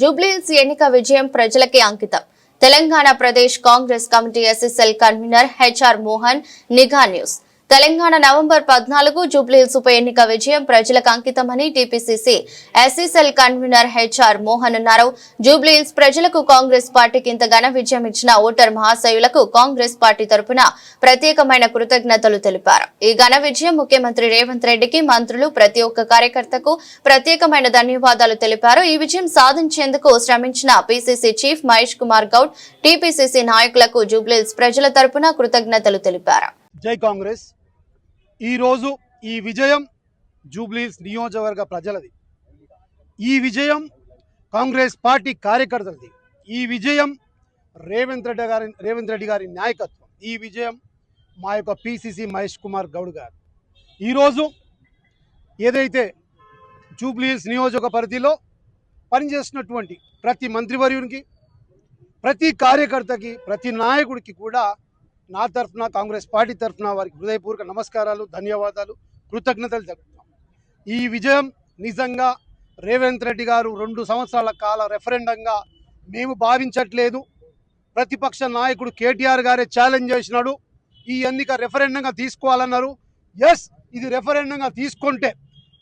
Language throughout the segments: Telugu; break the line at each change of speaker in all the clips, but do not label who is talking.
జూబ్లీహిల్స్ ఎన్నిక విజయం ప్రజలకే అంకితం. Telangana Pradesh Congress committee SSL convener HR Mohan Nigha news. Telangana November పద్నాలుగు జూబ్లీహిల్స్ ఉప ఎన్నిక విజయం ప్రజలకు అంకితమని TPCC SC cell convener HR Mohan అన్నారు. జూబ్లీహిల్స్ ప్రజలకు కాంగ్రెస్ పార్టీకి ఇంత ఘన విజయం ఇచ్చిన ఓటర్ మహాశయులకు కాంగ్రెస్ పార్టీ తరపున ప్రత్యేకమైన కృతజ్ఞతలు తెలిపారు. ఈ ఘన విజయం ముఖ్యమంత్రి రేవంత్ రెడ్డికి మంత్రులు ప్రతి ఒక్క కార్యకర్తకు ప్రత్యేకమైన ధన్యవాదాలు తెలిపారు. ఈ విజయం సాధించేందుకు శ్రమించిన PCC chief Mahesh Kumar Goud TPCC నాయకులకు జూబ్లీహిల్స్ ప్రజల తరపున కృతజ్ఞతలు తెలిపారు.
జై కాంగ్రెస్. ఈరోజు ఈ విజయం జూబ్లీస్ నియోజకవర్గ ప్రజలది. ఈ విజయం కాంగ్రెస్ పార్టీ కార్యకర్తలది. ఈ విజయం రేవంత్ రెడ్డి గారి రేవంత్ రెడ్డి గారి నాయకత్వం. ఈ విజయం మా యొక్క పిసిసి మహేష్ కుమార్ గౌడ్ గారు. ఈరోజు ఏదైతే జూబ్లీస్ నియోజక పరిధిలో పనిచేస్తున్నటువంటి ప్రతి మంత్రివర్యునికి ప్రతి కార్యకర్తకి ప్రతి నాయకుడికి కూడా నా తరఫున కాంగ్రెస్ పార్టీ తరఫున వారికి హృదయపూర్వక నమస్కారాలు ధన్యవాదాలు కృతజ్ఞతలు తెలుపుతున్నాం. ఈ విజయం నిజంగా రేవంత్ రెడ్డి గారు రెండు సంవత్సరాల కాల రెఫరెండంగా మేము భావించట్లేదు. ప్రతిపక్ష నాయకుడు కేటీఆర్ గారే ఛాలెంజ్ చేసినాడు. ఈ ఎన్నిక రెఫరెండంగా తీసుకోవాలన్నారు. ఎస్ ఇది రెఫరెండంగా తీసుకుంటే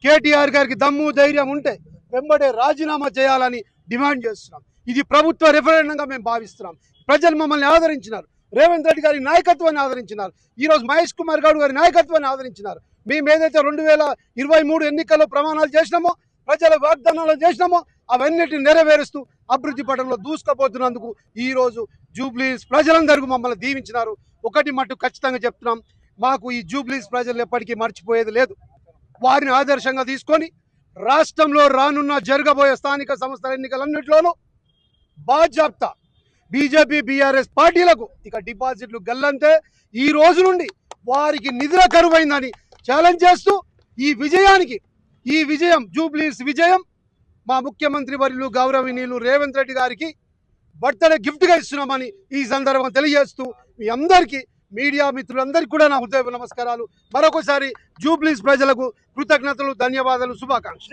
కేటీఆర్ గారికి దమ్ము ధైర్యం ఉంటే వెంబడే రాజీనామా చేయాలని డిమాండ్ చేస్తున్నాం. ఇది ప్రభుత్వ రెఫరెండంగా మేము భావిస్తున్నాం. ప్రజలు మమ్మల్ని ఆదరించినారు. రేవంత్ రెడ్డి గారి నాయకత్వాన్ని ఆదరించినారు. ఈరోజు మహేష్ కుమార్ గౌడ్ గారి నాయకత్వాన్ని ఆదరించినారు. మేము ఏదైతే రెండు వేల ఇరవై మూడు ఎన్నికల్లో ప్రమాణాలు చేసినామో ప్రజల వాగ్దానాలు చేసినామో అవన్నిటిని నెరవేరుస్తూ అభివృద్ధి పటంలో దూసుకుపోతున్నందుకు ఈరోజు జూబ్లీస్ ప్రజలందరూ మమ్మల్ని దీవించినారు. ఒకటి మట్టు ఖచ్చితంగా చెప్తున్నాం. మాకు ఈ జూబ్లీస్ ప్రజలు ఎప్పటికీ మర్చిపోయేది లేదు. వారిని ఆదర్శంగా తీసుకొని రాష్ట్రంలో రానున్న జరగబోయే స్థానిక సంస్థల ఎన్నికలన్నింటిలోనూ బాధ్యత బీజేపీ బీఆర్ఎస్ పార్టీలకు ఇక డిపాజిట్లు గల్లంతే. ఈ రోజు నుండి వారికి నిధుల కరువైందని ఛాలెంజ్ చేస్తూ ఈ విజయానికి ఈ విజయం జూబ్లీస్ విజయం మా ముఖ్యమంత్రి వర్యులు గౌరవనీయులు రేవంత్ రెడ్డి గారికి బర్త్డే గిఫ్ట్గా ఇస్తున్నామని ఈ సందర్భంగా తెలియజేస్తూ మీ అందరికీ మీడియా మిత్రులందరికీ కూడా నా హృదయ నమస్కారాలు. మరొకసారి జూబ్లీస్ ప్రజలకు కృతజ్ఞతలు ధన్యవాదాలు శుభాకాంక్షలు.